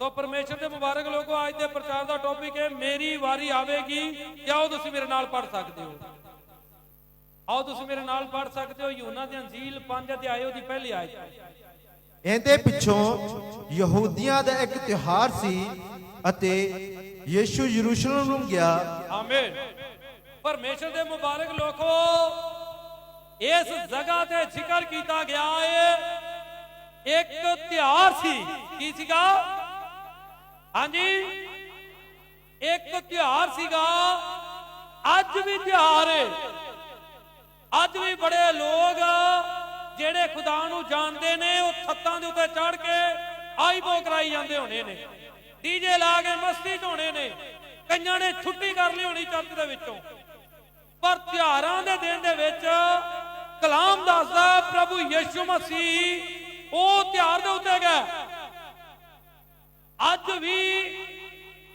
ਤੋ ਪਰਮੇਸ਼ਰ ਦੇ ਮੁਬਾਰਕ ਲੋਕੋ ਅੱਜ ਦੇ ਪ੍ਰਚਾਰ ਦਾ ਟੌਪਿਕ ਹੈ ਮੇਰੀ ਵਾਰੀ ਆਵੇਗੀ ਕਿ ਆਓ ਤੁਸੀਂ ਮੇਰੇ ਨਾਲ ਪੜ ਸਕਦੇ ਹੋ? ਆਓ ਤੁਸੀਂ ਮੇਰੇ ਨਾਲ ਪੜ ਸਕਦੇ ਹੋ ਯੂਨਾ ਦੇ ਅੰਜੀਲ 5 ਅਧਿਆਇ ਉਹਦੀ ਪਹਿਲੀ ਆਇਤ। ਇਹਦੇ ਪਿੱਛੋਂ ਯਹੂਦੀਆਂ ਦਾ ਇੱਕ ਤਿਉਹਾਰ ਸੀ ਅਤੇ ਯੀਸ਼ੂ ਯਰੂਸ਼ਲਮ ਨੂੰ ਗਿਆ। ਆਮੀਨ। ਪਰਮੇਸ਼ਰ ਦੇ ਮੁਬਾਰਕ ਲੋਕੋ ਇਸ ਜਗ੍ਹਾ ਤੇ ਜ਼ਿਕਰ ਕੀਤਾ ਗਿਆ ਹੈ ਇੱਕ ਤਿਉਹਾਰ ਸੀ ਕੀ ਸੀਗਾ? ਹਾਂਜੀ। ਇੱਕ ਤਿਉਹਾਰ ਸੀਗਾ, ਅੱਜ ਵੀ ਤਿਉਹਾਰ ਹੈ ਅੱਜ ਵੀ ਬੜੇ ਲੋਕ ਜਿਹੜੇ ਖੁਦਾ ਨੂੰ ਜਾਣਦੇ ਨੇ, ਉਹ ਛੱਤਾਂ ਦੇ ਉੱਤੇ ਚੜ ਕੇ ਆਈਬੋ ਕਰਾਈ ਜਾਂਦੇ ਹੋਣੇ ਨੇ। ਡੀਜੇ ਲਾ ਕੇ ਮਸਤੀ 'ਚ ਹੋਣੇ ਨੇ। ਕਈਆਂ ਨੇ ਛੁੱਟੀ ਕਰ ਲਈ ਹੋਣੀ ਚਰਚ ਦੇ ਵਿੱਚੋਂ। ਪਰ ਤਿਉਹਾਰਾਂ ਦੇ ਦਿਨ ਦੇ ਵਿੱਚ ਕਲਾਮ ਦੱਸਦਾ, ਪ੍ਰਭੂ ਯਿਸੂ ਮਸੀਹ, ਉਹ ਤਿਉਹਾਰ ਦੇ ਉੱਤੇ ਗਿਆ ਅੱਜ ਵੀ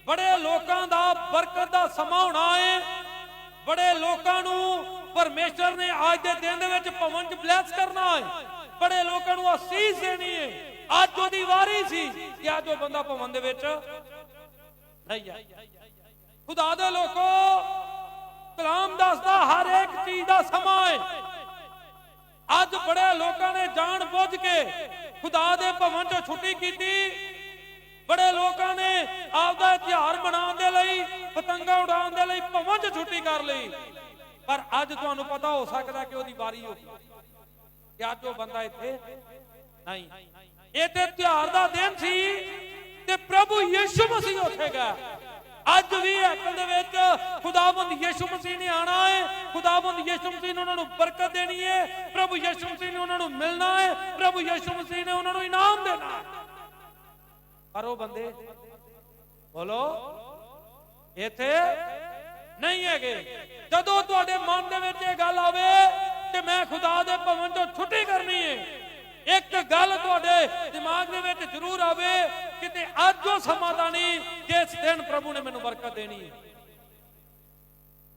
ਬੜੇ ਲੋਕਾਂ ਦਾ ਬਰਕਤ ਦਾ ਸਮਾਂ ਹੋਣਾ ਹੈ ਬੜੇ ਲੋਕਾਂ ਨੂੰ ਪਰਮੇਸ਼ਰ ਨੇ ਅੱਜ ਦੇ ਦਿਨ ਦੇ ਵਿੱਚ ਭਵਨ ਚ ਬਲੈਸ ਕਰਨਾ ਹੈ ਬੜੇ ਲੋਕਾਂ ਨੂੰ ਅਸੀਸ ਦੇਣੀ ਹੈ ਅੱਜ ਉਹਦੀ ਵਾਰੀ ਸੀ ਕਿ ਅੱਜ ਉਹ ਬੰਦਾ ਭਵਨ ਦੇ ਵਿੱਚ ਨਹੀਂ ਆ ਖੁਦਾ ਦੇ ਲੋਕੋ, ਕਲਾਮ ਦੱਸਦਾ ਹਰ ਇੱਕ ਚੀਜ਼ ਦਾ ਸਮਾਂ ਹੈ ਅੱਜ ਬੜੇ ਲੋਕਾਂ ਨੇ ਜਾਣ ਬੁੱਝ ਕੇ ਖੁਦਾ ਦੇ ਭਵਨ ਚੋਂ ਛੁੱਟੀ ਕੀਤੀ। ਬੜੇ ਲੋਕਾਂ ਨੇ ਆਪਦਾ ਤਿਉਹਾਰ ਮਨਾਉਣ ਦੇ ਲਈ, ਪਤੰਗਾ ਉਡਾਉਣ ਦੇ ਲਈ ਭਵਨ 'ਚ ਛੁੱਟੀ ਕਰ ਲਈ। ਪਰ ਅੱਜ ਤੁਹਾਨੂੰ ਪਤਾ ਹੋ ਸਕਦਾ ਕਿ ਉਹਦੀ ਵਾਰੀ ਹੋ ਕਿ ਅੱਜ ਉਹ ਬੰਦਾ ਇੱਥੇ ਨਹੀਂ। ਇਹ ਤੇ ਤਿਉਹਾਰ ਦਾ ਦਿਨ ਸੀ ਤੇ ਪ੍ਰਭੂ ਯਿਸੂ ਮਸੀਹ ਉੱਥੇ ਗਿਆ। ਅੱਜ ਵੀ ਅਕਲ ਦੇ ਵਿੱਚ ਖੁਦਾਵੰਦ ਯਿਸੂ ਮਸੀਹ ਨੇ ਆਣਾ ਹੈ ਖੁਦਾਵੰਦ ਯਿਸੂ ਮਸੀਹ ਨੇ ਉਹਨਾਂ ਨੂੰ ਬਰਕਤ ਦੇਣੀ ਹੈ ਪ੍ਰਭੂ ਯਿਸੂ ਮਸੀਹ ਨੇ ਉਹਨਾਂ ਨੂੰ ਮਿਲਣਾ ਹੈ ਪ੍ਰਭੂ ਯਿਸੂ ਮਸੀਹ ਨੇ ਉਹਨਾਂ ਨੂੰ ਇਨਾਮ ਦੇਣਾ ਕਰੋ ਬੰਦੇ ਬੋਲੋ, ਇੱਥੇ ਨਹੀਂ ਹੈਗੇ। ਜਦੋਂ ਤੁਹਾਡੇ ਮਨ ਦੇ ਵਿੱਚ ਇਹ ਗੱਲ ਆਵੇ ਕਿ ਮੈਂ ਖੁਦਾ ਦੇ ਭਵਨ ਤੋਂ ਛੁੱਟੀ ਕਰਨੀ ਹੈ ਇੱਕ ਗੱਲ ਤੁਹਾਡੇ ਦਿਮਾਗ ਦੇ ਵਿੱਚ ਜ਼ਰੂਰ ਆਵੇ, ਕਿਤੇ ਅੱਜ ਉਹ ਸਮਾਂ ਤਾਂ ਨਹੀਂ ਜਿਸ ਦਿਨ ਪ੍ਰਭੂ ਨੇ ਮੈਨੂੰ ਬਰਕਤ ਦੇਣੀ ਹੈ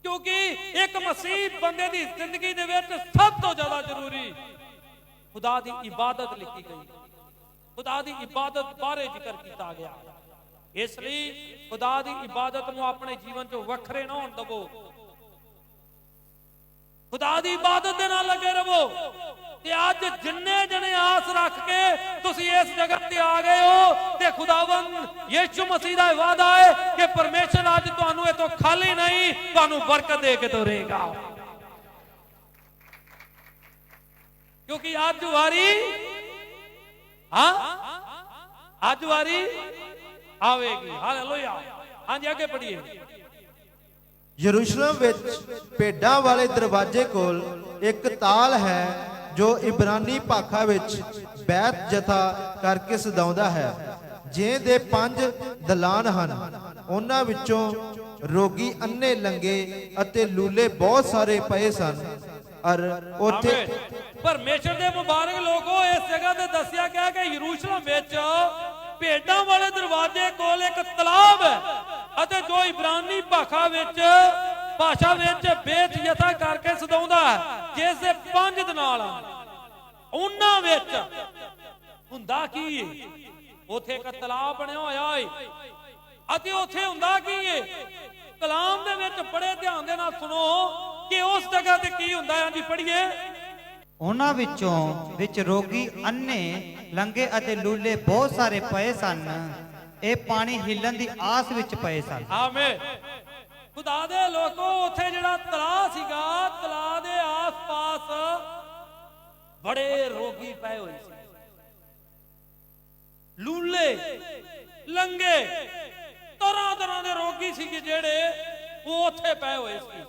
ਕਿਉਂਕਿ ਇੱਕ ਮਸੀਹ ਬੰਦੇ ਦੀ ਜ਼ਿੰਦਗੀ ਦੇ ਵਿੱਚ ਸਭ ਤੋਂ ਜ਼ਿਆਦਾ ਜ਼ਰੂਰੀ ਖੁਦਾ ਦੀ ਇਬਾਦਤ ਲਿਖੀ ਗਈ। ਖੁਦਾ ਦੀ ਇਬਾਦਤ ਬਾਰੇ ਜ਼ਿਕਰ ਕੀਤਾ ਗਿਆ। ਇਸ ਲਈ ਖੁਦਾ ਦੀ ਇਬਾਦਤ ਨੂੰ ਆਪਣੇ ਜੀਵਨ 'ਚੋਂ ਵੱਖਰੇ ਨਾ ਹੋਣ ਦਿਵੋ। ਖੁਦਾ ਦੀ ਇਬਾਦਤ ਦੇ ਨਾਲ ਲੱਗੇ ਰਹੋ ਤੇ ਅੱਜ ਜਿੰਨੇ ਜਣੇ ਆਸ ਰੱਖ ਕੇ ਤੁਸੀਂ ਇਸ ਜਗਤ ਤੇ ਆ ਗਏ ਹੋ ਤੇ ਖੁਦਾਵੰਦ ਯਿਸੂ ਮਸੀਹ ਦਾ ਵਾਅਦਾ ਹੈ ਕਿ ਪਰਮੇਸ਼ਰ ਅੱਜ ਤੁਹਾਨੂੰ ਇਥੋਂ ਖਾਲੀ ਨਹੀਂ, ਤੁਹਾਨੂੰ ਬਰਕਤ ਦੇ ਕੇ ਤੋਰੇਗਾ। ਕਿਉਂਕਿ ਅੱਜ ਵਾਰੀ ਹਾਂ? ਅੱਜ ਵਾਰੀ ਆਵੇਗੀ। ਹਾਲੇਲੂਇਆ। ਹਾਂਜੀ ਅੱਗੇ ਪੜੀਏ ਯਰੂਸ਼ਲਮ ਵਿੱਚ ਭੇਡਾਂ ਵਾਲੇ ਦਰਵਾਜ਼ੇ ਕੋਲ ਇੱਕ ਤਾਲ ਹੈ ਜੋ ਇਬਰਾਨੀ ਭਾਖਾ ਵਿੱਚ ਬੈਤ ਜਥਾ ਕਰਕੇ ਸਦਾਉਂਦਾ ਹੈ। ਜੇ ਦੇ ਪੰਜ ਦਲਾਨ ਹਨ ਉਹਨਾਂ ਵਿੱਚੋਂ ਰੋਗੀ ਅੰਨੇ ਲੰਗੇ ਅਤੇ ਲੂਲੇ ਬਹੁਤ ਸਾਰੇ ਪਏ ਸਨ। ਅਰ ਉੱਥੇ ਪਰਮੇਸ਼ਰ ਦੇ ਮੁਬਾਰਕ ਲੋਕੋ, ਇਸ ਜਗ੍ਹਾ ਤੇ ਦੱਸਿਆ ਗਿਆ ਕਿ ਯਰੂਸ਼ਲਮ ਵਿੱਚ ਭੇਡਾਂ ਵਾਲੇ ਦਰਵਾਜ਼ੇ ਕੋਲ ਇੱਕ ਤਲਾਬ ਹੈ ਅਤੇ ਜੋ ਇਬਰਾਨੀ ਭਾਸ਼ਾ ਵਿੱਚ ਭਾਸ਼ਾ ਵਿੱਚ ਬੇਤ ਯਥਾ ਕਰਕੇ ਸਦਾਉਂਦਾ ਹੈ, ਜਿਸ ਦੇ ਪੰਜ ਦਨਾਲ ਉਹਨਾਂ ਵਿੱਚ ਹੁੰਦਾ ਕੀ? ਹੈ ਉਥੇ ਇੱਕ ਤਲਾਬ ਬਣਿਆ ਹੋਇਆ ਹੈ ਅਤੇ ਉਥੇ ਹੁੰਦਾ ਕੀ ਹੈ ਕਲਾਮ ਦੇ ਵਿੱਚ ਬੜੇ ਧਿਆਨ ਦੇ ਨਾਲ ਸੁਣੋ ਕਿ ਉਸ ਜਗ੍ਹਾ ਤੇ ਕੀ ਹੁੰਦਾ ਹੈ? ਜੀ ਪੜ੍ਹੀਏ। ਉਹਨਾਂ ਵਿੱਚੋਂ ਵਿੱਚ ਰੋਗੀ ਅੰਨੇ ਲੰਗੇ ਅਤੇ ਲੂਲੇ ਬਹੁਤ ਸਾਰੇ ਪਏ ਸਨ। ਇਹ ਪਾਣੀ ਹਿੱਲਣ ਦੀ ਆਸ ਵਿੱਚ ਪਏ ਸਨ। ਆਮੀਨ। ਖੁਦਾ ਦੇ ਲੋਕੋ, ਉਥੇ ਜਿਹੜਾ ਤਲਾ ਸੀਗਾ ਤਲਾਅ ਦੇ ਆਸ-ਪਾਸ ਬੜੇ ਰੋਗੀ ਪਏ ਹੋਏ ਸੀ। ਲੂਲੇ ਲੰਗੇ ਤਰ੍ਹਾਂ ਤਰ੍ਹਾਂ ਦੇ ਰੋਗੀ ਸੀਗੇ ਜਿਹੜੇ, ਉਹ ਉੱਥੇ ਪਏ ਹੋਏ ਸੀ।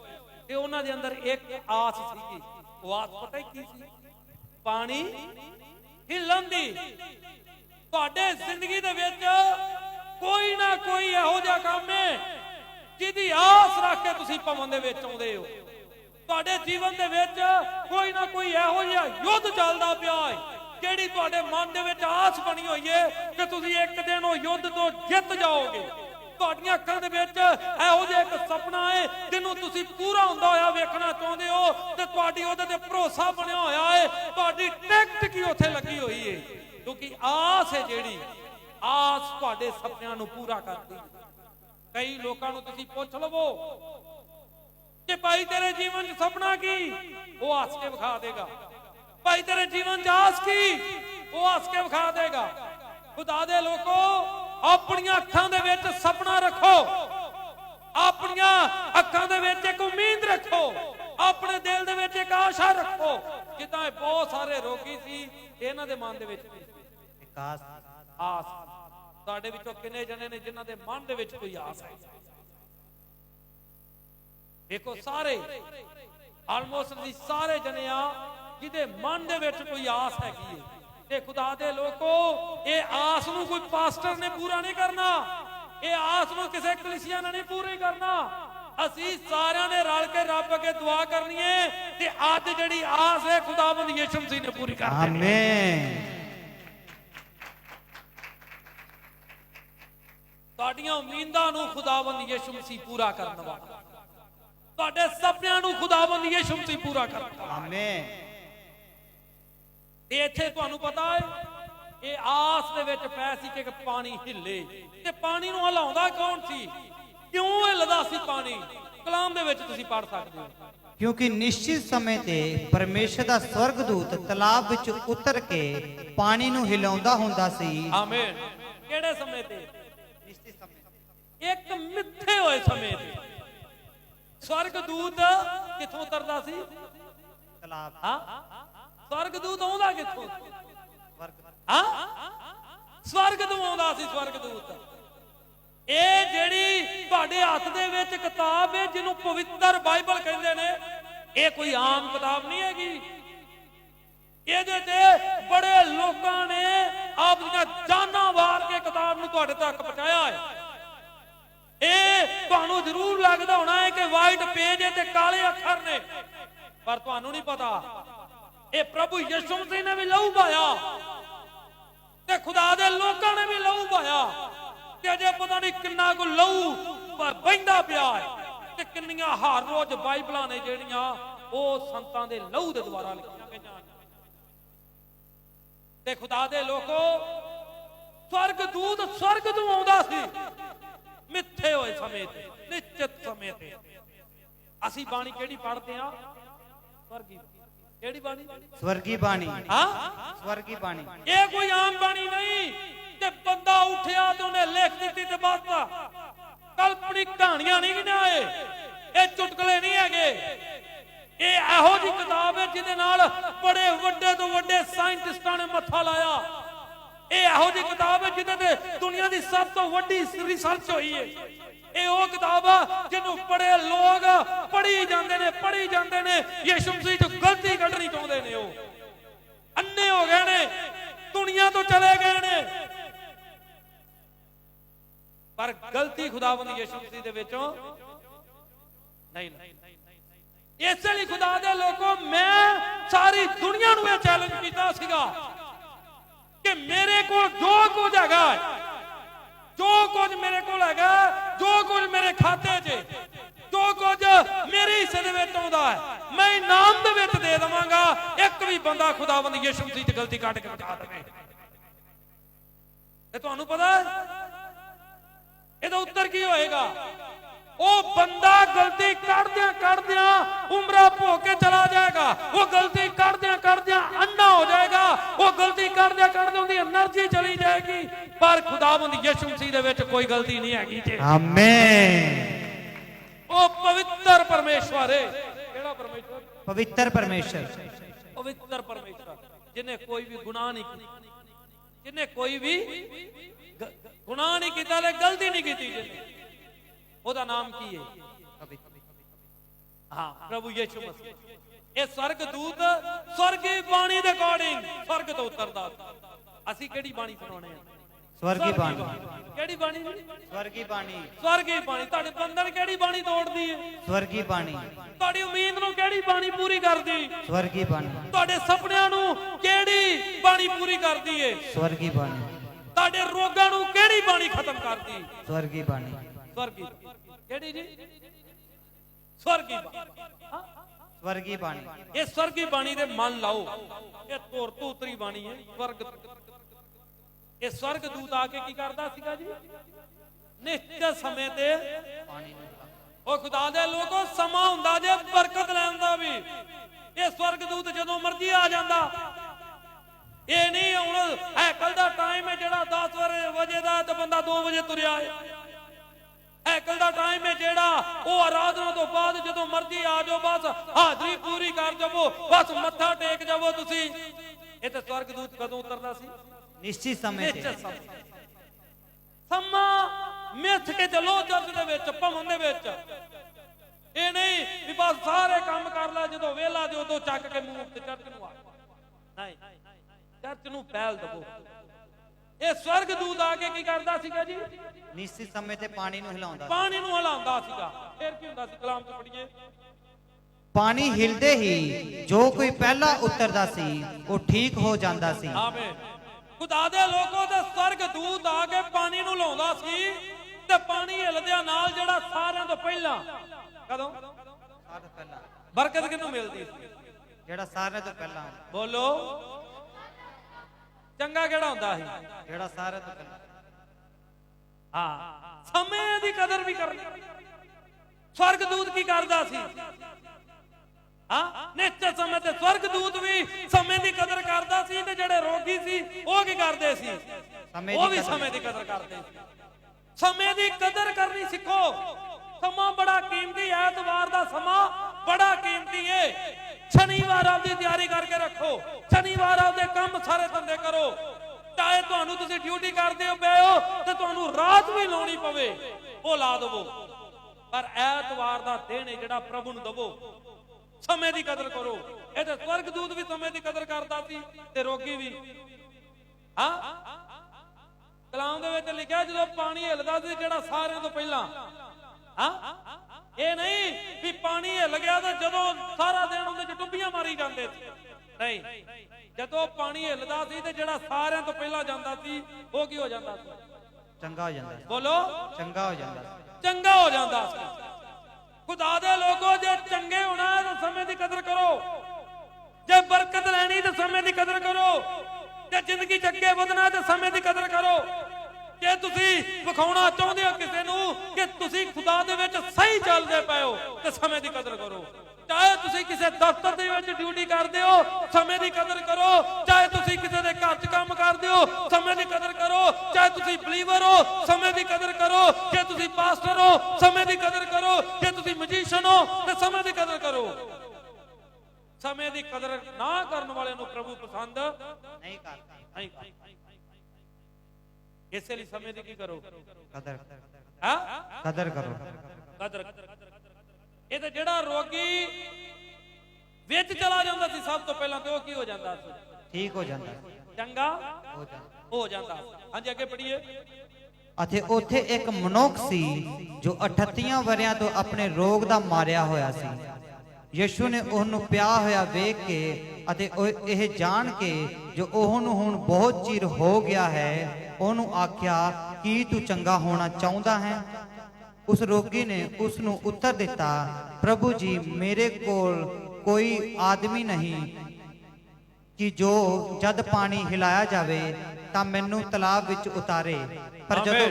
ਤੇ ਉਹਨਾਂ ਦੇ ਅੰਦਰ ਇੱਕ ਆਸ ਸੀਗੀ। ਉਹ ਆਸ ਪਤਾ ਹੀ ਕੀ ਸੀ? ਪਾਣੀ ਹਿੱਲਣ ਦੀ। ਤੁਹਾਡੇ ਜ਼ਿੰਦਗੀ ਦੇ ਵਿੱਚ ਕੋਈ ਨਾ ਕੋਈ ਇਹੋ ਜਿਹਾ ਕੰਮ ਹੈ ਜਿਹਦੀ ਆਸ ਰੱਖ ਕੇ ਤੁਸੀਂ ਭਵਨ ਦੇ ਵਿੱਚ ਆਉਂਦੇ ਹੋ। ਤੁਹਾਡੇ ਜੀਵਨ ਦੇ ਵਿੱਚ ਕੋਈ ਨਾ ਕੋਈ ਇਹੋ ਜਿਹਾ ਯੁੱਧ ਚੱਲਦਾ ਪਿਆ ਹੈ, ਜਿਹੜੀ ਤੁਹਾਡੇ ਮਨ ਦੇ ਵਿੱਚ ਆਸ ਬਣੀ ਹੋਈ ਹੈ ਕਿ ਤੁਸੀਂ ਇੱਕ ਦਿਨ ਉਹ ਯੁੱਧ ਤੋਂ ਜਿੱਤ ਜਾਓਗੇ। ਤੁਹਾਡੀਆਂ ਅੱਖਾਂ ਦੇ ਵਿੱਚ ਇਹੋ ਜਿਹਾ ਇੱਕ ਸੁਪਨਾ ਹੈ ਜਿਹਨੂੰ ਤੁਸੀਂ ਪੂਰਾ ਹੁੰਦਾ ਹੋਇਆ ਵੇਖਣਾ ਚਾਹੁੰਦੇ ਹੋ ਤੇ ਤੁਹਾਡੀ ਉਹਦੇ ਤੇ ਭਰੋਸਾ ਬਣਿਆ ਹੋਇਆ ਹੈ ਤੁਹਾਡੀ ਟਿਕਟ ਕੀ ਉੱਥੇ ਲੱਗੀ ਹੋਈ ਹੈ ਕਿਉਂਕਿ ਆਸ ਹੈ ਜਿਹੜੀ, ਆਸ ਤੁਹਾਡੇ ਸੁਪਨਿਆਂ ਨੂੰ ਪੂਰਾ ਕਰਦੀ ਕਈ ਲੋਕਾਂ ਨੂੰ ਤੁਸੀਂ ਪੁੱਛ ਲਵੋ ਕਿ ਭਾਈ ਤੇਰੇ ਜੀਵਨ 'ਚ ਸੁਪਨਾ ਕੀ? ਉਹ ਹੱਸ ਕੇ ਵਿਖਾ ਦੇਗਾ। ਭਾਈ ਤੇਰੇ ਜੀਵਨ 'ਚ ਆਸ ਕੀ? ਉਹ ਹੱਸ ਕੇ ਵਿਖਾ ਦੇਗਾ। ਖੁਦਾ ਦੇ ਲੋਕੋ ਆਪਣੀਆਂ ਅੱਖਾਂ ਦੇ ਵਿੱਚ ਸੁਪਨਾ ਰੱਖੋ। ਆਪਣੀਆਂ ਅੱਖਾਂ ਦੇ ਵਿੱਚ ਇੱਕ ਉਮੀਦ ਰੱਖੋ। ਆਪਣੇ ਦਿਲ ਦੇ ਵਿੱਚ ਇੱਕ ਆਸ਼ਾ ਰੱਖੋ। ਜਿੱਦਾਂ ਇਹ ਬਹੁਤ ਸਾਰੇ ਰੋਗੀ ਸੀ ਇਹਨਾਂ ਦੇ ਮਨ ਦੇ ਵਿੱਚ ਵਿਕਾਸ ਆਸ ਤੁਹਾਡੇ ਵਿੱਚੋਂ ਕਿੰਨੇ ਜਣੇ ਨੇ ਜਿਨ੍ਹਾਂ ਦੇ ਮਨ ਦੇ ਵਿੱਚ ਕੋਈ ਆਸ ਹੈ ਦੇਖੋ ਸਾਰੇ ਆਲਮੋਸਟ ਸਾਰੇ ਜਣੇ ਆ ਜਿਹਦੇ ਮਨ ਦੇ ਵਿੱਚ ਕੋਈ ਆਸ ਹੈਗੀ ਹੈ ਤੇ ਖੁਦਾ ਦੇ ਲੋਕੋ ਇਹ ਆਸ ਨੂੰ ਕੋਈ ਪਾਸਟਰ ਨੇ ਪੂਰਾ ਨਹੀਂ ਕਰਨਾ। ਇਹ ਆਸ ਨੂੰ ਕਿਸੇ ਕਲੀਸਿਆ ਨੇ ਨਹੀਂ ਪੂਰੀ ਕਰਨਾ। ਅਸੀਂ ਸਾਰਿਆਂ ਨੇ ਰਲ ਕੇ ਰੱਬ ਅੱਗੇ ਦੁਆ ਕਰਨੀ ਹੈ ਤੇ ਅੱਜ ਜਿਹੜੀ ਆਸ ਹੈ ਖੁਦਾਵੰਦ ਯਿਸੂ ਮਸੀਹ ਨੇ ਪੂਰੀ ਕਰ ਦੇਣੀ। ਆਮੇਨ। ਤੁਹਾਡੀਆਂ ਉਮੀਦਾਂ ਨੂੰ ਖੁਦਾਵੰਦ ਯਿਸੂ ਮਸੀਹ ਪੂਰਾ ਕਰਨ ਵਾਲਾ। ਤੁਹਾਡੇ ਸੁਪਨਿਆਂ ਨੂੰ ਖੁਦਾਵੰਦ ਯਿਸੂ ਮਸੀਹ ਪੂਰਾ ਵਾਲਾ। ਆਮੇਨ। ਤੇ ਇੱਥੇ ਤੁਹਾਨੂੰ ਪਤਾ ਹੈ ਇਹ ਆਸ ਦੇ ਵਿੱਚ ਪੈ ਸੀ ਕਿ ਪਾਣੀ ਹਿੱਲੇ। ਤੇ ਪਾਣੀ ਨੂੰ ਹਿਲਾਉਂਦਾ ਕੌਣ ਸੀ? ਕਿਉਂ ਹਿੱਲਦਾ ਸੀ ਪਾਣੀ? ਕਲਾਮ ਦੇ ਵਿੱਚ ਤੁਸੀਂ ਪੜ ਸਕਦੇ ਹੋ। ਕਿਉਂਕਿ ਨਿਸ਼ਚਿਤ ਸਮੇਂ ਤੇ ਪਰਮੇਸ਼ਰ ਦਾ ਸਵਰਗਦੂਤ ਤਲਾਬ ਵਿੱਚ ਉਤਰ ਕੇ ਪਾਣੀ ਨੂੰ ਹਿਲਾਉਂਦਾ ਹੁੰਦਾ ਸੀ। ਆਮੀਨ। ਕਿਹੜੇ ਸਮੇਂ ਤੇ? ਨਿਸ਼ਚਿਤ ਸਮੇਂ ਇੱਕ ਮਿੱਥੇ ਹੋਏ ਸਮੇਂ ਤੇ। ਸਵਰਗਦੂਤ ਕਿੱਥੋਂ ਉਤਰਦਾ ਸੀ? ਤਲਾਬ। ਹਾਂ? ਸਵਰਗਦੂਤ ਆਉਂਦਾ ਕਿੱਥੋਂ? ਹਾਂ? ਸਵਰਗ ਆਉਂਦਾ ਸੀ, ਸਵਰਗਦੂਤ। ਇਹ ਜਿਹੜੀ ਤੁਹਾਡੇ ਹੱਥ ਦੇ ਵਿੱਚ ਕਿਤਾਬ ਹੈ, ਜਿਹਨੂੰ ਪਵਿੱਤਰ ਬਾਈਬਲ ਕਹਿੰਦੇ ਨੇ, ਇਹ ਕੋਈ ਆਮ ਕਿਤਾਬ ਨਹੀਂ ਹੈਗੀ। ਇਹਦੇ ਤੇ ਬੜੇ ਲੋਕਾਂ ਨੇ ਆਪਣੀਆਂ ਜਾਨਾਂ ਵਾਰ ਕੇ ਕਿਤਾਬ ਨੂੰ ਤੁਹਾਡੇ ਤੱਕ ਪਹੁੰਚਾਇਆ ਹੈ। ਇਹ ਤੁਹਾਨੂੰ ਜ਼ਰੂਰ ਲੱਗਦਾ ਹੋਣਾ ਹੈ ਕਿ ਵਾਈਟ ਪੇਜ ਹੈ ਤੇ ਕਾਲੇ ਅੱਖਰ ਨੇ, ਪਰ ਤੁਹਾਨੂੰ ਨਹੀਂ ਪਤਾ। ਇਹ ਪ੍ਰਭੂ ਯਿਸੂ ਮਸੀਹ ਨੇ ਵੀ ਲਹੂ ਪਾਇਆ। ਤੇ ਖੁਦਾ ਦੇ ਲੋਕਾਂ ਨੇ ਵੀ ਲਹੂ ਪਾਇਆ। ਤੇ ਅਜੇ ਪਤਾ ਨਹੀਂ ਕਿੰਨਾ ਕੁ ਲਹੂ ਬੈਂਦਾ ਪਿਆ ਤੇ ਕਿੰਨੀਆਂ ਹਰ ਰੋਜ਼ ਬਾਈਬਲਾਂ ਨੇ ਜਿਹੜੀਆਂ ਉਹ ਸੰਤਾਂ ਦੇ ਲਹੂ ਦੇ ਦੁਆਰਾ ਲਿਖੀਆਂ ਗਈਆਂ ਤੇ ਖੁਦਾ ਦੇ ਲੋਕੋ, ਸਵਰਗ ਦੂਤ ਸਵਰਗ ਤੋਂ ਆਉਂਦਾ ਸੀ। ਮਿੱਥੇ ਹੋਏ ਸਮੇਂ ਤੇ, ਨਿਸ਼ਚਿਤ ਸਮੇਂ ਤੇ। ਅਸੀਂ ਬਾਣੀ ਕਿਹੜੀ ਪੜ੍ਹਦੇ ਆ ਸਵਰਗੀ ਕਿਹੜੀ ਬਾਣੀ? ਸਵਰਗੀ ਬਾਣੀ। ਹਾਂ? ਸਵਰਗੀ ਬਾਣੀ। ਇਹ ਕੋਈ ਆਮ ਬਾਣੀ ਨਹੀਂ ਤੇ ਬੰਦਾ ਉੱਠਿਆ ਤੇ ਉਹਨੇ ਲਿਖ ਦਿੱਤੀ ਤੇ ਬਸ ਕਲਪਨਿਕ ਕਹਾਣੀਆਂ ਨਹੀਂ ਗਿਣਿਆ ਇਹ। ਇਹ ਚੁਟਕਲੇ ਨਹੀਂ ਹੈਗੇ। ਇਹ ਇਹੋ ਜੀ ਕਿਤਾਬ ਹੈ ਜਿਹਦੇ ਨਾਲ ਬੜੇ ਵੱਡੇ ਤੋਂ ਵੱਡੇ ਸਾਇੰਟਿਸਟਾਂ ਨੇ ਮੱਥਾ ਲਾਇਆ। ਇਹ ਇਹੋ ਜੀ ਕਿਤਾਬ ਹੈ ਜਿਹਦੇ ਤੇ ਦੁਨੀਆ ਦੀ ਸਭ ਤੋਂ ਵੱਡੀ ਰਿਸਰਚ ਹੋਈ ਹੈ। ਇਹ ਉਹ ਕਿਤਾਬ ਆ ਜਿਹਨੂੰ ਬੜੇ ਲੋਕ ਪੜ੍ਹੀ ਜਾਂਦੇ ਨੇ, ਪੜ੍ਹੀ ਜਾਂਦੇ ਨੇ। ਯਿਸੂ ਮਸੀਹ ਤੋਂ ਗਲਤੀ ਕੱਢਣੀ ਚਾਹੁੰਦੇ ਨੇ ਉਹ। ਅੰਨੇ ਹੋ ਗਏ ਨੇ, ਦੁਨੀਆ ਤੋਂ ਚਲੇ ਗਏ ਨੇ। ਪਰ ਗਲਤੀ ਖੁਦਾਵੰਦ ਯਿਸੂ ਮਸੀਹ ਦੇ ਵਿੱਚੋਂ ਨਹੀਂ ਨਹੀਂ ਇਸੇ ਲਈ ਖੁਦਾ ਦੇ ਲੋਕੋ, ਮੈਂ ਸਾਰੀ ਦੁਨੀਆ ਨੂੰ ਇਹ ਚੈਲੰਜ ਕੀਤਾ ਸੀਗਾ ਕਿ ਮੇਰੇ ਕੋਲ ਜੋ ਕੁਝ ਹੈਗਾ ਜੋ ਕੁਝ ਮੇਰੇ ਕੋਲ ਹੈਗਾ ਹੈ। ਮੈਂ ਇਨਾਮ ਦੇ ਵਿੱਚ ਦੇ ਦਵਾਂਗਾ। ਇੱਕ ਵੀ ਬੰਦਾ ਖੁਦਾਵੰਦ ਯਿਸੂ ਮਸੀਹ ਤੇ ਗਲਤੀ ਕੱਢ ਕੇ ਬਚਾ ਦੇਵੇ। ਇਹ ਤੁਹਾਨੂੰ ਪਤਾ ਇਹਦਾ ਉੱਤਰ ਕੀ ਹੋਏਗਾ? ਉਹ ਬੰਦਾ ਗਲਤੀ ਕਰਦਿਆਂ ਕਰਦਿਆਂ ਉਮਰਾ ਭੋਗ ਕੇ ਚਲਾ ਜਾਏਗਾ। ਉਹ ਗਲਤੀ ਕਰਦਿਆਂ ਕਰਦਿਆਂ ਅੰਨਾ ਹੋ ਜਾਏਗਾ। ਉਹ ਗਲਤੀ ਕਰਦਿਆਂ ਕਰਦਿਆਂ ਉਹਦੀ એનર્ਜੀ ਚਲੀ ਜਾਏਗੀ। ਪਰ ਖੁਦਾਵੰਦ ਯਿਸੂ ਸੀ ਦੇ ਵਿੱਚ ਕੋਈ ਗਲਤੀ ਨਹੀਂ ਹੈਗੀ ਜੀ। ਆਮੇਨ ਉਹ ਪਵਿੱਤਰ ਪਰਮੇਸ਼ਵਰ ਹੈ ਕਿਹੜਾ ਪਰਮੇਸ਼ਵਰ ਪਵਿੱਤਰ ਪਰਮੇਸ਼ਰ। ਪਵਿੱਤਰ ਪਰਮੇਸ਼ਵਰ ਜਿਨੇ ਕੋਈ ਵੀ ਗੁਨਾਹ ਨਹੀਂ ਕੀਤਾ। ਜਿਨੇ ਕੋਈ ਵੀ ਗੁਨਾਹ ਨਹੀਂ ਕੀਤਾ ਲੈ ਗਲਤੀ ਨਹੀਂ ਕੀਤੀ ਜਿਹਨੇ ਉਹਦਾ ਨਾਮ ਕੀ ਹੈ ਹਾਂ ਪ੍ਰਭੂ ਯਿਸੂ ਮਸੀਹ। ਇਹ ਸਵਰਗ ਦੂਤ ਸਵਰਗੀ ਬਾਣੀ ਦੇ ਅਕੋਰਡਿੰਗ ਸਵਰਗ ਤੋਂ ਉਤਰਦਾ। ਅਸੀਂ ਕਿਹੜੀ ਬਾਣੀ ਸੁਣਾਉਣੇ ਆ? ਸਵਰਗੀ ਬਾਣੀ। ਕਿਹੜੀ ਬਾਣੀ? ਸਵਰਗੀ ਬਾਣੀ। ਸਵਰਗੀ ਬਾਣੀ। ਤੁਹਾਡੇ ਬੰਧਨ ਕਿਹੜੀ ਬਾਣੀ ਤੋੜਦੀ ਹੈ? ਸਵਰਗੀ ਬਾਣੀ। ਤੁਹਾਡੀ ਉਮੀਦ ਨੂੰ ਕਿਹੜੀ ਬਾਣੀ ਪੂਰੀ ਕਰਦੀ? ਸਵਰਗੀ ਬਾਣੀ। ਤੁਹਾਡੇ ਸੁਪਨਿਆਂ ਨੂੰ ਕਿਹੜੀ ਬਾਣੀ ਪੂਰੀ ਕਰਦੀ ਏ? ਸਵਰਗੀ ਬਾਣੀ। ਤੁਹਾਡੇ ਰੋਗਾਂ ਨੂੰ ਕਿਹੜੀ ਬਾਣੀ ਖਤਮ ਕਰਦੀ? ਸਵਰਗੀ ਬਾਣੀ। ਸਵਰਗੀ। ਕਿਹੜੀ ਜੀ? ਸਵਰਗੀ ਬਾਣੀ। ਹਾਂ? ਸਵਰਗੀ ਬਾਣੀ। ਇਹ ਸਵਰਗੀ ਬਾਣੀ ਦੇ ਮਨ ਲਾਓ। ਇਹ ਧੁਰ ਤੋਂ ਉਤਰੀ ਬਾਣੀ ਹੈ। ਸਵਰਗ ਇਹ ਸਵਰਗ ਦੂਤ ਆ ਕੇ ਕੀ ਕਰਦਾ ਸੀਗਾ ਜੀ? ਨਿਸ਼ਚਿਤ ਸਮੇਂ ਤੇ ਪਾਣੀ ਨੂੰ ਉਹ ਖੁਦਾ ਦੇ ਲੋਕੋ, ਸਮਾਂ ਹੁੰਦਾ ਜੇ ਬਰਕਤ ਲੈਣ ਦਾ ਵੀ। ਇਹ ਸਵਰਗ ਦੂਤ ਜਦੋਂ ਮਰਜ਼ੀ ਆ ਜਾਂਦਾ। ਇਹ ਨਹੀਂ, ਹੁਣ ਹੈਕਲ ਦਾ ਟਾਈਮ ਹੈ ਜਿਹੜਾ 10 ਵਜੇ ਦਾ ਤੇ ਬੰਦਾ 2 ਵਜੇ ਤੁਰਿਆ ਹੈ ਹੈਕਲ ਦਾ ਟਾਈਮ ਹੈ ਜਿਹੜਾ ਉਹ ਆਰਾਧਨਾ ਤੋਂ ਬਾਅਦ ਜਦੋਂ ਮਰਜ਼ੀ ਆ ਜਾਓ, ਬਸ ਹਾਜ਼ਰੀ ਪੂਰੀ ਕਰ ਜਾਵੋ, ਬਸ ਮੱਥਾ ਟੇਕ ਜਾਵੋ ਤੁਸੀਂ। ਇਹ ਤੇ ਸਵਰਗ ਦੂਤ ਕਦੋਂ ਉਤਰਦਾ ਸੀ? ਨਿਸ਼ਚਿਤ ਸਮੇਂ ਤੇ। ਸਮੇਂ ਮਿੱਥ ਕੇ ਚਲੋ ਚਰਚ ਦੇ ਵਿੱਚ ਭਵਨ ਦੇ ਵਿੱਚ। ਇਹ ਨਹੀਂ ਵੀ ਬਸ ਸਾਰੇ ਕੰਮ ਕਰ ਲੈ ਜਦੋਂ ਵੇਲਾ ਦੇ ਉਦੋਂ ਚੱਕ ਕੇ ਮੂੰਹ ਤੇ ਚਰਚ ਨੂੰ ਆ। ਨਹੀਂ ਚਰਚ ਨੂੰ ਪਹਿਲ ਦਵੋ। ਇਹ ਸਵਰਗ ਦੂਤ ਆ ਕੇ ਕੀ ਕਰਦਾ ਸੀਗਾ ਜੀ? ਨਿਸ਼ਚਿਤ ਸਮੇਂ ਤੇ ਪਾਣੀ ਨੂੰ ਹਿਲਾਉਂਦਾ ਪਾਣੀ ਨੂੰ ਹਲਾਉਂਦਾ ਸੀਗਾ। ਫਿਰ ਕੀ ਹੁੰਦਾ ਸੀ? ਕਲਾਮ ਚ ਪੜੀਏ ਪਾਣੀ ਹਿਲਦੇ ਹੀ ਜੋ ਕੋਈ ਪਹਿਲਾਂ ਉਤਰਦਾ ਸੀ ਉਹ ਠੀਕ ਹੋ ਜਾਂਦਾ ਸੀ। ਆਵੇ ਖੁਦਾ ਦੇ ਲੋਕੋ ਤੇ ਸਵਰਗ ਦੂਤ ਆ ਕੇ ਪਾਣੀ ਨੂੰ ਲਾਉਂਦਾ ਸੀ ਤੇ ਪਾਣੀ ਹਿਲਦਿਆਂ ਨਾਲ ਜਿਹੜਾ ਸਾਰਿਆਂ ਤੋਂ ਪਹਿਲਾਂ ਕਦੋਂ? ਸਾਰਿਆਂ ਤੋਂ ਪਹਿਲਾਂ ਬਰਕਤ ਕਿਹਨੂੰ ਮਿਲਦੀ ਸੀ? ਜਿਹੜਾ ਸਾਰਿਆਂ ਤੋਂ ਪਹਿਲਾਂ ਬੋਲੋ। ਚੰਗਾ ਕਿਹੜਾ ਹੁੰਦਾ ਸੀ? ਜਿਹੜਾ ਸਾਰਿਆਂ ਤੋਂ ਪਹਿਲਾਂ। ਹਾਂ। ਸਮੇਂ ਦੀ ਕਦਰ ਵੀ ਕਰਨੀ। ਸਵਰਗ ਦੂਤ ਕੀ ਕਰਦਾ ਸੀ? ਹਾਂ ਨਿਸ਼ਚਿਤ ਸਮੇਂ ਤੇ ਸਵਰਗ ਦੂਤ ਵੀ ਸਮੇਂ ਦੀ ਕਦਰ ਕਰਦਾ ਸੀ ਤੇ ਜਿਹੜੇ ਰੋਗੀ ਸੀ ਉਹ ਕੀ ਕਰਦੇ ਸੀ? ਉਹ ਵੀ। ਸਮੇਂ ਦੀ ਕਦਰ ਕਰਦੇ ਸੀ। ਸਮੇਂ ਦੀ ਕਦਰ ਕਰਨੀ ਸਿੱਖੋ। ਸਮਾਂ ਬੜਾ ਕੀਮਤੀ ਹੈ ਐਤਵਾਰ ਦਾ ਸਮਾਂ ਬੜਾ ਕੀਮਤੀ ਏ। ਸ਼ਨੀਵਾਰ ਆਪਦੀ ਤਿਆਰੀ ਕਰਕੇ ਰੱਖੋ। ਸ਼ਨੀਵਾਰ ਆਪਦੇ ਕੰਮ ਸਾਰੇ ਧੰਦੇ ਕਰੋ। ਚਾਹੇ ਤੁਹਾਨੂੰ ਤੁਸੀਂ ਡਿਊਟੀ ਕਰਦੇ ਹੋ ਪਏ ਹੋ ਤੇ ਤੁਹਾਨੂੰ ਰਾਤ ਵੀ ਲਾਉਣੀ ਪਵੇ। ਉਹ ਲਾ ਦਵੋ। ਪਰ ਐਤਵਾਰ ਦਾ ਦਿਨ ਹੈ ਜਿਹੜਾ ਪ੍ਰਭੂ ਨੂੰ ਦਵੋ। ਸਮੇਂ ਦੀ ਕਦਰ ਕਰੋ। ਇਹ ਤੇ ਸਵਰਗ ਦੂਤ ਵੀ ਸਮੇਂ ਦੀ ਕਦਰ ਕਰਦਾ ਸੀ ਤੇ ਰੋਗੀ ਵੀ। ਹਾਂ? ਕਲਾਮ ਦੇ ਵਿੱਚ ਲਿਖਿਆ ਜਦੋਂ ਪਾਣੀ ਹਿੱਲਦਾ ਸੀ ਜਿਹੜਾ ਸਾਰਿਆਂ ਤੋਂ ਪਹਿਲਾਂ। ਹਾਂ? ਇਹ ਨਹੀਂ ਵੀ ਪਾਣੀ ਹਿੱਲ ਗਿਆ ਤਾਂ ਜਦੋਂ ਸਾਰਾ ਦਿਨ ਉਹਦੇ ਚ ਡੁੱਬੀਆਂ ਮਾਰੀ ਜਾਂਦੇ ਸੀ। ਨਹੀਂ। ਜਦੋਂ ਪਾਣੀ ਹਿੱਲਦਾ ਸੀ ਤੇ ਜਿਹੜਾ ਸਾਰਿਆਂ ਤੋਂ ਪਹਿਲਾਂ ਜਾਂਦਾ ਸੀ ਉਹ ਕੀ ਹੋ ਜਾਂਦਾ ਸੀ? ਚੰਗਾ ਹੋ ਜਾਂਦਾ ਬੋਲੋ। ਚੰਗਾ ਹੋ ਜਾਂਦਾ ਚੰਗਾ ਹੋ ਜਾਂਦਾ ਸੀ। ਖੁਦਾ ਦੇ ਲੋਕੋ ਜੇ ਚੰਗੇ ਹੋਣਾ ਤਾਂ ਸਮੇਂ ਦੀ ਕਦਰ ਕਰੋ। ਜੇ ਬਰਕਤ ਲੈਣੀ ਤਾਂ ਸਮੇਂ ਦੀ ਕਦਰ ਕਰੋ। ਜੇ ਜ਼ਿੰਦਗੀ 'ਚ ਅੱਗੇ ਵਧਣਾ ਤਾਂ ਸਮੇਂ ਦੀ ਕਦਰ ਕਰੋ। ਜੇ ਤੁਸੀਂ ਵਿਖਾਉਣਾ ਚਾਹੁੰਦੇ ਹੋ ਕਿਸੇ ਨੂੰ ਕਿ ਤੁਸੀਂ ਖੁਦਾ ਦੇ ਵਿੱਚ ਸਹੀ ਚੱਲਦੇ ਪਏ ਹੋ, ਤੇ ਸਮੇਂ ਦੀ ਕਦਰ ਕਰੋ। ਚਾਹੇ ਤੁਸੀਂ ਕਿਸੇ ਦਫ਼ਤਰ ਦੇ ਵਿੱਚ ਡਿਊਟੀ ਕਰਦੇ ਹੋ, ਸਮੇਂ ਦੀ ਕਦਰ ਕਰੋ ਚਾਹੇ ਤੁਸੀਂ ਕਿਸੇ ਦੇ ਘਰ 'ਚ ਕੰਮ ਕਰਦੇ ਹੋ ਸਮੇਂ ਦੀ ਕਦਰ ਕਰੋ ਚਾਹੇ ਤੁਸੀਂ ਬਲੀਵਰ ਹੋ ਸਮੇਂ ਦੀ ਕਦਰ ਕਰੋ ਜੇ ਤੁਸੀਂ ਪਾਸਟਰ ਹੋ ਸਮੇਂ ਦੀ ਕਦਰ ਕਰੋ ਜੇ ਤੁਸੀਂ ਮੈਜੀਸ਼ੀਅਨ ਹੋ ਤੇ ਸਮੇਂ ਦੀ ਕਦਰ ਕਰੋ ਸਮੇਂ ਦੀ ਕਦਰ ਨਾ ਕਰਨ ਵਾਲਿਆਂ ਨੂੰ ਪ੍ਰਭੂ ਪਸੰਦ ਨਹੀਂ ਕਰਦਾ ਨਹੀਂ ਕਰਦਾ ਇਸੇ ਲਈ ਸਮੇਂ ਦੀ ਕੀ ਕਰੋ? ਕਦਰ। ਹਾਂ? ਕਦਰ ਕਰੋ। ਕਦਰ। ਇਹ ਤੇ ਜਿਹੜਾ ਰੋਗੀ ਵਿੱਚ ਚਲਾ ਜਾਂਦਾ ਸੀ ਸਭ ਤੋਂ ਪਹਿਲਾਂ ਤੇ ਉਹ ਕੀ ਹੋ ਜਾਂਦਾ ਸੀ? ਠੀਕ ਹੋ ਜਾਂਦਾ। ਚੰਗਾ? ਹੋ ਜਾਂਦਾ। ਹੋ ਜਾਂਦਾ। ਹਾਂਜੀ ਅੱਗੇ ਪੜ੍ਹੀਏ। ਅਤੇ ਉੱਥੇ ਇੱਕ ਮਨੁੱਖ ਸੀ ਜੋ 38 ਵਰਿਆਂ ਤੋਂ ਆਪਣੇ ਰੋਗ ਦਾ ਮਾਰਿਆ ਹੋਇਆ ਸੀ। ਯਿਸੂ ਨੇ ਉਹਨੂੰ ਪਿਆ ਹੋਇਆ ਵੇਖ ਕੇ ਅਤੇ ਇਹ ਜਾਣ ਕੇ ਜੋ ਉਹਨੂੰ ਹੁਣ ਬਹੁਤ ਚਿਰ ਹੋ ਗਿਆ ਹੈ, ਉਹਨੂੰ ਆਖਿਆ, ਕੀ ਤੂੰ ਚੰਗਾ ਹੋਣਾ ਚਾਹੁੰਦਾ ਹੈ? ਉਸ ਰੋਗੀ ਨੇ ਉਸ ਨੂੰ ਉੱਤਰ ਦਿੱਤਾ, ਪ੍ਰਭੂ ਜੀ, ਮੇਰੇ ਕੋਲ ਕੋਈ ਆਦਮੀ ਨਹੀਂ ਕਿ ਜੋ ਜਦ ਪਾਣੀ ਹਿਲਾਇਆ ਜਾਵੇ, ਤਾਂ ਮੈਨੂੰ ਤਲਾਬ ਵਿੱਚ ਉਤਾਰੇ। ਪਰ ਜਦੋਂ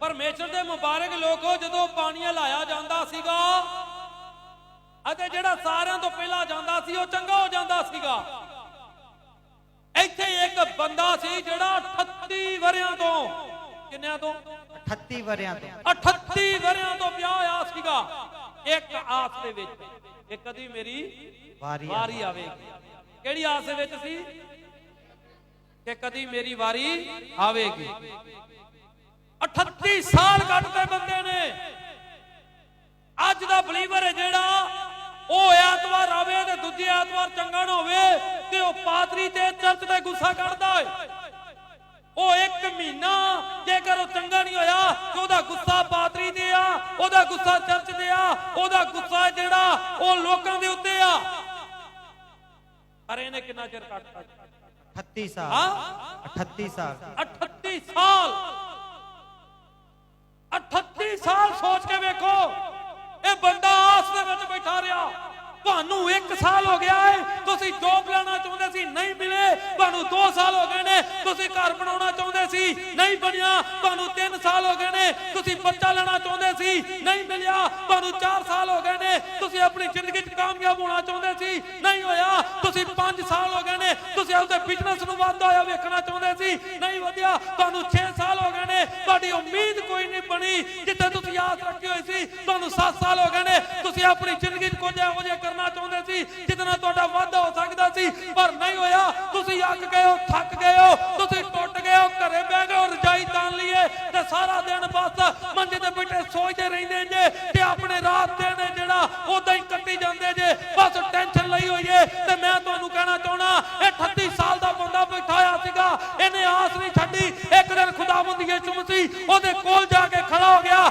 ਪਰਮੇਸ਼ਰ ਦੇ ਮੁਬਾਰਕ ਲੋਕੋ, ਜਦੋਂ ਪਾਣੀ ਹਿਲਾਇਆ ਜਾਂਦਾ ਸੀਗਾ ਅਤੇ ਜਿਹੜਾ ਸਾਰਿਆਂ ਤੋਂ ਪਹਿਲਾਂ ਜਾਂਦਾ ਸੀ ਉਹ ਚੰਗਾ ਹੋ ਜਾਂਦਾ ਸੀਗਾ। ਇੱਥੇ ਇੱਕ ਬੰਦਾ ਸੀ ਜਿਹੜਾ 38 ਵਰਿਆਂ ਤੋਂ ਕਿੰਨਿਆਂ ਤੋਂ? 38 ਵਰਿਆਂ ਤੋਂ। 38 ਵਰਿਆਂ ਤੋਂ ਵਿਆਹ ਹੋਇਆ ਸੀਗਾ। ਇੱਕ ਆਸ ਦੇ ਵਿੱਚ ਕਿ ਕਦੀ ਮੇਰੀ ਵਾਰੀ ਵਾਰੀ ਆਵੇਗੀ ਕਿਹੜੀ ਆਸ ਦੇ ਵਿੱਚ ਸੀ? ਕਿ ਕਦੀ ਮੇਰੀ ਵਾਰੀ ਆਵੇਗੀ। 38 ਸਾਲ ਕੱਟਦੇ ਬੰਦੇ ਨੇ। ਅੱਜ ਦਾ ਬਲੀਵਰ ਹੈ ਜਿਹੜਾ ਉਹ ਐਤਵਾਰ ਆਵੇ ਤੇ ਦੂਜੇ ਐਤਵਾਰ ਚੰਗਾ ਨਾ ਹੋਵੇ ਤੇ ਉਹ ਪਾਦਰੀ ਤੇ ਚਰਚ ਤੇ ਗੁੱਸਾ ਕੱਢਦਾ ਹੈ ਉਹ ਇੱਕ ਮਹੀਨਾ ਜੇਕਰ ਉਹ ਚੰਗਾ ਨਹੀਂ ਹੋਇਆ ਤੇ ਉਹਦਾ ਗੁੱਸਾ ਪਾਦਰੀ ਤੇ ਆ ਉਹਦਾ ਗੁੱਸਾ ਚਰਚ ਤੇ ਆ ਉਹਦਾ ਗੁੱਸਾ ਜਿਹੜਾ ਉਹ ਲੋਕਾਂ ਦੇ ਉੱਤੇ ਆ। ਪਰ ਇਹਨੇ ਕਿੰਨਾ ਚਿਰ ਕੱਟਤਾ 38 ਸਾਲ। ਹਾਂ? 38 ਸਾਲ। 38 ਸਾਲ। 38 ਸਾਲ ਸੋਚ ਕੇ ਵੇਖੋ। ਇਹ ਬੰਦਾ ਆਸ ਦੇ ਵਿੱਚ ਬੈਠਾ ਰਿਹਾ। ਤੁਹਾਨੂੰ 1 ਸਾਲ ਹੋ ਗਿਆ ਹੈ ਤੁਸੀਂ ਜੋਬ ਲੈਣਾ ਚਾਹੁੰਦੇ ਸੀ, ਨਹੀਂ ਮਿਲੇ। ਤੁਹਾਨੂੰ 2 ਸਾਲ ਹੋ ਗਏ ਨੇ, ਤੁਸੀਂ ਘਰ ਬਣਾਉਣਾ ਚਾਹੁੰਦੇ ਸੀ, ਨਹੀਂ ਬਣਿਆ। ਤੁਹਾਨੂੰ 3 ਸਾਲ ਹੋ ਗਏ ਨੇ, ਤੁਸੀਂ ਬੱਚਾ ਲੈਣਾ ਚਾਹੁੰਦੇ ਸੀ, ਨਹੀਂ ਮਿਲਿਆ। ਤੁਹਾਨੂੰ 4 ਸਾਲ ਹੋ ਗਏ ਨੇ, ਤੁਸੀਂ ਆਪਣੀ ਜ਼ਿੰਦਗੀ 'ਚ ਕਾਮਯਾਬ ਹੋਣਾ ਚਾਹੁੰਦੇ ਸੀ, ਨਹੀਂ ਹੋਇਆ। ਤੁਸੀਂ 5 ਸਾਲ ਹੋ ਗਏ ਨੇ, ਤੁਸੀਂ ਆਪਦੇ ਬਿਜ਼ਨਸ ਨੂੰ ਵੱਧਦਾ ਹੋਇਆ ਵੇਖਣਾ ਚਾਹੁੰਦੇ ਸੀ, ਨਹੀਂ ਵਧਿਆ। ਤੁਹਾਨੂੰ 6 ਸਾਲ ਹੋ ਗਏ ਤੁਹਾਡੀ ਉਮੀਦ ਕੋਈ ਨਹੀਂ ਬਣੀ, ਜਿੱਥੇ ਤੁਸੀਂ ਆਸ ਰੱਖੀ ਹੋਈ ਸੀ, ਤੁਹਾਨੂੰ 7 ਸਾਲ ਹੋ ਗਏ ਨੇ, ਤੁਸੀਂ ਆਪਣੀ ਜ਼ਿੰਦਗੀ 'ਚ ਕੁਝ ਇਹੋ ਜਿਹਾ ਕਰਨਾ ਚਾਹੁੰਦੇ ਸੀ, ਜਿਹਦੇ ਤੁਹਾਡਾ ਵਾਧਾ ਹੋ ਸਕਦਾ ਸੀ, ਪਰ ਨਹੀਂ ਹੋਇਆ। ਤੁਸੀਂ ਅੱਕ ਗਏ ਹੋ, ਥੱਕ ਗਏ ਹੋ, ਤੁਸੀਂ ਟੁੱਟ ਗਏ ਹੋ, ਘਰੇ ਬਹਿ ਗਏ ਹੋ, ਰਜਾਈ ਤਾਨ ਲਈਏ ਤੇ ਸਾਰਾ ਦਿਨ ਬਸ ਮੰਜੇ ਤੇ ਬੈਠੇ ਸੋਚਦੇ ਰਹਿੰਦੇ ਜੇ, ਤੇ ਆਪਣੇ ਰਾਤ ਦਿਨ ਜਿਹੜਾ, ਉਦਾਂ ਹੀ ਕੱਟੀ ਜਾਂਦੇ ਜੇ, ਬਸ ਟੈਨਸ਼ਨ ਲਈ ਹੋਈਏ ਤੇ ਮੈਂ ਦਿਨ ਖੁਦਾਵੰਦ ਯਿਸੂ ਉਹਦੇ ਕੋਲ ਜਾ ਕੇ ਖੜਾ ਹੋ ਗਿਆ।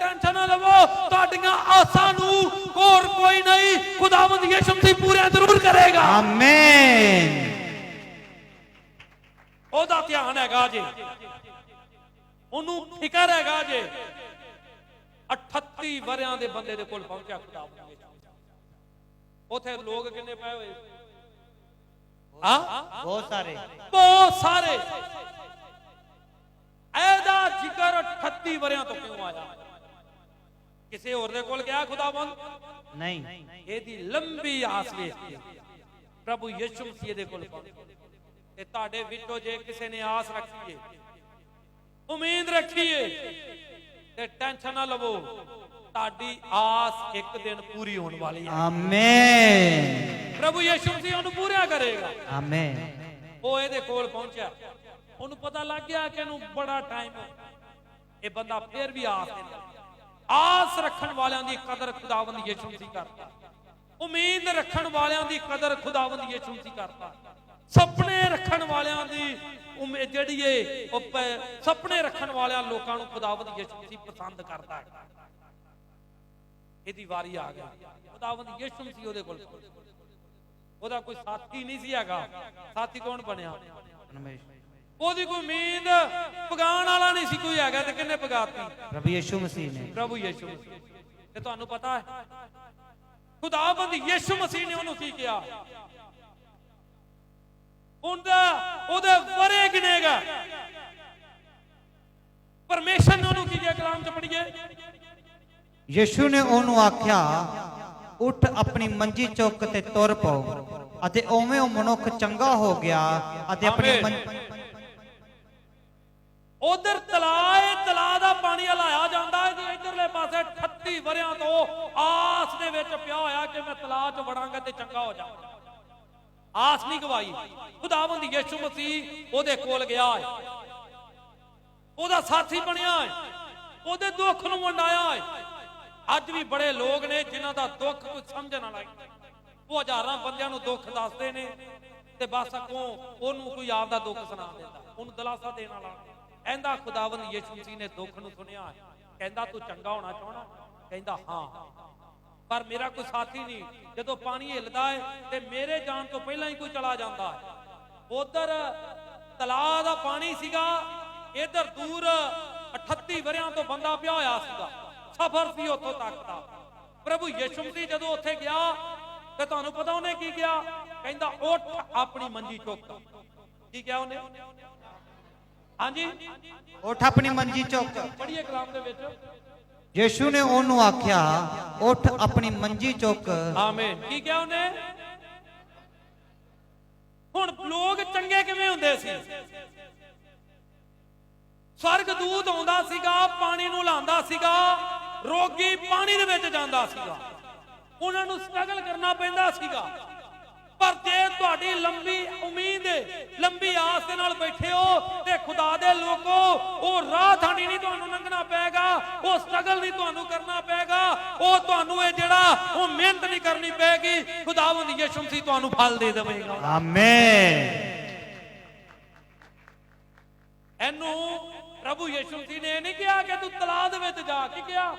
ਟੈਨਸ਼ਨ ਨਾ ਲਵੋ ਤੁਹਾਡੀਆਂ ਆਸਾਂ ਨੂੰ ਹੋਰ ਕੋਈ ਨਹੀਂ ਖੁਦਾਵੰਦ ਯਿਸੂ ਮਸੀਹ ਪੂਰੀਆਂ ਜ਼ਰੂਰ ਕਰੇਗਾ। ਆਮੇਨ ਉਹਦਾ ਧਿਆਨ ਹੈਗਾ ਜੇ। ਉਹਨੂੰ ਫਿਕਰ ਹੈਗਾ ਜੇ। 38 ਵਰਿਆਂ ਦੇ ਬੰਦੇ ਦੇ ਕੋਲ ਪਹੁੰਚਿਆ ਖੁਦਾ ਉਥੇ ਲੋਕ ਕਿੰਨੇ ਪਏ ਹੋਏ? ਹਾਂ? ਬਹੁਤ ਸਾਰੇ। ਬਹੁਤ ਸਾਰੇ। ਐਦਾ ਜ਼ਿਕਰ 38 ਵਰਿਆਂ ਤੋਂ ਕਿਉਂ ਆਇਆ? ਕਿਸੇ ਹੋਰ ਦੇ ਕੋਲ ਗਿਆ ਖੁਦਾਵੰਦ? ਨਹੀਂ। ਇਹਦੀ ਲੰਬੀ ਆਸ ਵੇਖ ਪ੍ਰਭੂ ਯਿਸੂ ਮਸੀਹ ਦੇ ਕੋਲ ਪਹੁੰਚੇ ਤੇ ਤੁਹਾਡੇ ਵਿੱਚੋਂ ਜੇ ਕਿਸੇ ਨੇ ਆਸ ਰੱਖੀ ਏ ਉਮੀਦ ਰੱਖੀ ਏ ਤੇ ਟੈਨਸ਼ਨ ਨਾ ਲਵੋ ਤੁਹਾਡੀ ਆਸ ਇੱਕ ਦਿਨ ਪੂਰੀ ਹੋਣ ਵਾਲੀ ਹੈ। ਆਮੇਨ। ਪ੍ਰਭੂ ਯਿਸੂ ਮਸੀਹ ਉਹਨੂੰ ਪੂਰਾ ਕਰੇਗਾ। ਆਮੇਨ। ਉਹ ਇਹਦੇ ਕੋਲ ਪਹੁੰਚਿਆ। ਉਹਨੂੰ ਪਤਾ ਲੱਗ ਗਿਆ ਕਿ ਇਹਨੂੰ ਬੜਾ ਟਾਈਮ ਇਹ ਬੰਦਾ ਫੇਰ ਵੀ ਆਸ ਦਿੰਦਾ। ਆਸ ਰੱਖਣ ਵਾਲਿਆਂ ਦੀ ਕਦਰ ਖੁਦਾਵੰਦ ਯਿਸੂ ਮਸੀਹ ਕਰਦਾ। ਉਮੀਦ ਰੱਖਣ ਵਾਲਿਆਂ ਦੀ ਕਦਰ ਖੁਦਾਵੰਦ ਯਿਸੂ ਮਸੀਹ ਕਰਦਾ। ਸੁਪਨੇ ਰੱਖਣ ਵਾਲਿਆਂ ਦੀ ਉਮੀਦ ਜਿਹੜੀ ਏ ਉਹ ਸੁਪਨੇ ਰੱਖਣ ਵਾਲਿਆਂ ਲੋਕਾਂ ਨੂੰ ਖੁਦਾਵੰਦ ਯਿਸੂ ਮਸੀਹ ਪਸੰਦ ਕਰਦਾ ਹੈ। ਇਹਦੀ ਵਾਰੀ ਆ ਗਈ। ਖੁਦਾਵੰਦ ਯਿਸੂ ਮਸੀਹ ਉਹਦੇ ਕੋਲ। ਉਹਦਾ ਕੋਈ ਸਾਥੀ ਨਹੀਂ ਸੀ ਹੈਗਾ। ਸਾਥੀ ਕੌਣ ਬਣਿਆ? ਉਹਦੀ ਕੋਈ ਉਮੀਦ ਪਗਾਉਣ ਵਾਲਾ ਨਹੀਂ ਸੀ ਕੋਈ ਹੈਗਾ ਤੇ ਕਿੰਨੇ ਪਗਾਤੀ? ਪ੍ਰਭੂ ਯਿਸੂ ਮਸੀਹ ਨੇ। ਪ੍ਰਭੂ ਯਿਸੂ। ਤੇ ਤੁਹਾਨੂੰ ਪਤਾ ਹੈ ਖੁਦਾਵੰਦ ਯਿਸੂ ਮਸੀਹ ਨੇ ਉਹਨੂੰ ਕੀ ਕਿਹਾ? ਉਹਦਾ ਉਹਦੇ ਵਰੇ ਗਿਣੇਗਾ ਪਰਮੇਸ਼ਰ ਨੇ ਉਹਨੂੰ ਕੀ ਕਿਹਾ ਕਲਾਮ ਚ ਪੜੀਏ ਯਿਸੂ ਨੇ ਉਹਨੂੰ ਆਖਿਆ ਉੱਠ ਆਪਣੀ ਮੰਜੀ ਚੁੱਕ ਤੇ ਤੁਰ ਪਓ। ਅਤੇ ਉਵੇਂ ਉਹ ਮਨੁੱਖ ਚੰਗਾ ਹੋ ਗਿਆ ਅਤੇ ਆਪਣੀ ਆਮੇਨ। ਮੰਜੀ ਉਧਰ ਤਲਾਏ ਤਲਾ ਦਾ ਪਾਣੀ ਹਲਾਇਆ ਜਾਂਦਾ ਹੈ ਤੇ ਇਧਰਲੇ ਪਾਸੇ 38 ਵਰਿਆਂ ਤੋਂ ਆਸ ਦੇ ਵਿੱਚ ਪਿਆ ਹੋਇਆ ਕਿ ਮੈਂ ਤਲਾ 'ਚ ਵੜਾਂਗਾ ਤੇ ਚੰਗਾ ਹੋ ਜਾਵਾਂਗਾ ਆਸ ਨਹੀਂ ਗਵਾਈ। ਖੁਦਾਵੰਦ ਯਿਸੂ ਮਸੀਹ ਉਹਦੇ ਕੋਲ ਗਿਆ ਹੈ। ਉਹਦਾ ਸਾਥੀ ਬਣਿਆ ਹੈ। ਉਹਦੇ ਦੁੱਖ ਨੂੰ ਵੰਡਾਇਆ ਹੈ। ਅੱਜ ਵੀ ਬੜੇ ਲੋਕ ਨੇ ਜਿਨ੍ਹਾਂ ਦਾ ਦੁੱਖ ਕੋਈ ਸਮਝਣ ਵਾਲਾ ਉਹ ਹਜ਼ਾਰਾਂ ਬੰਦਿਆਂ ਨੂੰ ਦੁੱਖ ਦੱਸਦੇ ਨੇ ਤੇ ਬਸ ਅੱਗੋਂ ਉਹਨੂੰ ਕੋਈ ਆਪ ਦਾ ਦੁੱਖ ਸੁਣਾ ਦਿੰਦਾ। ਉਹਨੂੰ ਦਿਲਾਸਾ ਦੇਣ ਵਾਲਾ ਕਹਿੰਦਾ ਖੁਦਾਵੰਦ ਯਿਸੂ ਮਸੀਹ ਨੇ ਦੁੱਖ ਨੂੰ ਸੁਣਿਆ। ਹੈ। ਕਹਿੰਦਾ ਤੂੰ ਚੰਗਾ ਹੋਣਾ ਚਾਹਣਾ ਕਹਿੰਦਾ ਹਾਂ। ਪਰ ਮੇਰਾ ਕੋਈ ਸਾਥੀ ਨਹੀਂ। ਜਦੋਂ ਪਾਣੀ ਹਿੱਲਦਾ ਹੈ ਤੇ ਮੇਰੇ ਜਾਣ ਤੋਂ ਪਹਿਲਾਂ ਹੀ ਕੋਈ ਚਲਾ ਜਾਂਦਾ ਹੈ ਉਧਰ ਤਲਾਅ ਦਾ ਪਾਣੀ ਸੀਗਾ, ਇਧਰ ਦੂਰ 38 ਵਰਿਆਂ ਤੋਂ ਬੰਦਾ ਪਿਆ ਹੋਇਆ ਸੀਗਾ। ਸਫ਼ਰ ਸੀ ਉੱਥੋਂ ਤੱਕ ਦਾ। ਪ੍ਰਭੂ ਯਿਸੂ ਮਸੀਹ ਜਦੋਂ ਉੱਥੇ ਗਿਆ, ਤੇ ਤੁਹਾਨੂੰ ਪਤਾ ਉਹਨੇ ਕੀ ਕਿਹਾ? ਕਹਿੰਦਾ, ਉੱਠ ਆਪਣੀ ਮੰਜੀ ਚੁੱਕ। ਕੀ ਕਿਹਾ ਉਹਨੇ? ਹਾਂਜੀ। ਉੱਠ ਆਪਣੀ ਮੰਜੀ ਚੁੱਕ। ਪੜ੍ਹੀਏ ਕਲਾਮ ਦੇ ਵਿੱਚ। ਯਿਸੂ ਨੇ ਉਹਨੂੰ ਆਖਿਆ ਉੱਠ ਆਪਣੀ ਮੰਜੀ ਚੁੱਕ। ਆਮੀਨ। ਕੀ ਕਿਹਾ ਉਹਨੇ? ਹੁਣ ਲੋਕ ਚੰਗੇ ਕਿਵੇਂ ਹੁੰਦੇ ਸੀ? ਸਵਰਗ ਦੂਤ ਆਉਂਦਾ ਸੀਗਾ ਪਾਣੀ ਨੂੰ ਲਾਉਂਦਾ ਸੀਗਾ ਰੋਗੀ ਪਾਣੀ ਦੇ ਵਿੱਚ ਜਾਂਦਾ ਸੀਗਾ। ਉਹਨਾਂ ਨੂੰ ਸਟਰਗਲ ਕਰਨਾ ਪੈਂਦਾ ਸੀਗਾ। ਪਰ ਜੇ ਤੁਹਾਡੀ ਲੰਬੀ ਉਮੀਦ ਲੰਬੀ ਆਸ ਦੇ ਨਾਲ ਬੈਠੇ ਹੋ ਤੇ ਖੁਦਾ ਦੇ ਲੋਕੋ ਉਹ ਰਾਹ ਥਾਣੀ ਨਹੀਂ ਤੁਹਾਨੂੰ ਲੰਘਣਾ ਪਏਗਾ ਉਹ ਸਟਰਗਲ ਨਹੀਂ ਤੁਹਾਨੂੰ ਕਰਨਾ ਪਏਗਾ ਉਹ ਤੁਹਾਨੂੰ ਇਹ ਜਿਹੜਾ ਉਹ ਮਿਹਨਤ ਨਹੀਂ ਕਰਨੀ ਪਏਗੀ ਖੁਦਾਵੰਦ ਯਿਸੂ ਮਸੀਹ ਤੁਹਾਨੂੰ ਫਲ ਦੇ ਦੇਵੇਗਾ। ਆਮੇਨ ਇਹਨੂੰ ਪ੍ਰਭੂ ਯਿਸੂ ਮਸੀਹ ਨੇ ਨਹੀਂ ਕਿਹਾ ਕਿ ਤੂੰ ਤਲਾਅ ਦੇ ਵਿੱਚ ਜਾ ਕੀ ਕਿਹਾ?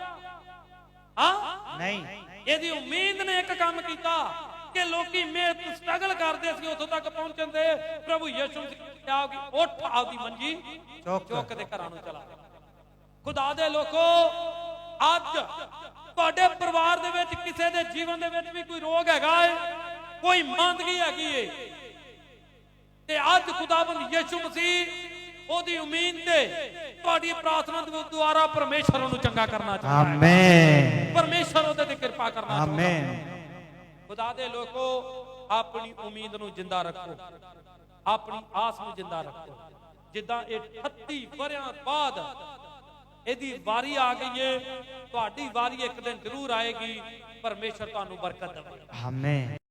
ਹਾਂ? ਨਹੀਂ। ਇਹਦੀ ਉਮੀਦ ਨੇ ਇੱਕ ਕੰਮ ਕੀਤਾ। ਕਿ ਲੋਕੀ ਮਿਹਨਤ ਸਟਰਗਲ ਕਰਦੇ ਸੀ ਉੱਥੋਂ ਤੱਕ ਪਹੁੰਚਣ ਦੇ। ਪ੍ਰਭੂ ਯਿਸੂ ਮਸੀਹ ਕਿ ਉੱਠ ਆਪਦੀ ਮੰਜੀ ਚੁੱਕ। ਚੁੱਕ ਦੇ ਘਰਾਂ ਨੂੰ ਚਲਾ। ਖੁਦਾ ਦੇ ਲੋਕੋ ਅੱਜ ਤੁਹਾਡੇ ਪਰਿਵਾਰ ਦੇ ਵਿੱਚ ਕਿਸੇ ਦੇ ਜੀਵਨ ਦੇ ਵਿੱਚ ਵੀ ਕੋਈ ਰੋਗ ਹੈਗਾ ਏ ਕੋਈ ਮੰਦਗੀ ਹੈਗੀ ਏ। ਤੇ ਅੱਜ ਖੁਦਾਵੰਦ ਯਿਸੂ ਮਸੀਹ ਉਹਦੀ ਉਮੀਦ ਤੇ ਤੁਹਾਡੀ ਪ੍ਰਾਰਥਨਾ ਦੇ ਦੁਆਰਾ ਪਰਮੇਸ਼ਰ ਉਹਨੂੰ ਚੰਗਾ ਕਰਨਾ ਚਾਹੁੰਦਾ ਹੈ। ਆਮੇਨ। ਪਰਮੇਸ਼ਰ ਉਹਦੇ ਤੇ ਕਿਰਪਾ ਕਰਨਾ ਚਾਹੁੰਦਾ ਹੈ। ਆਮੇਨ। ਖੁਦਾ ਦੇ ਲੋਕੋ, ਆਪਣੀ ਉਮੀਦ ਨੂੰ ਜਿੰਦਾ ਰੱਖੋ। ਆਪਣੀ ਆਸ ਨੂੰ ਜਿੰਦਾ ਰੱਖੋ। ਜਿੱਦਾਂ ਇਹ 38 ਵਰਿਆਂ ਬਾਅਦ ਇਹਦੀ ਵਾਰੀ ਆ ਗਈ ਏ, ਤੁਹਾਡੀ ਵਾਰੀ ਇੱਕ ਦਿਨ ਜ਼ਰੂਰ ਆਏਗੀ, ਪਰਮੇਸ਼ਰ ਤੁਹਾਨੂੰ ਬਰਕਤ ਦੇਵੇ ਆਮੇਨ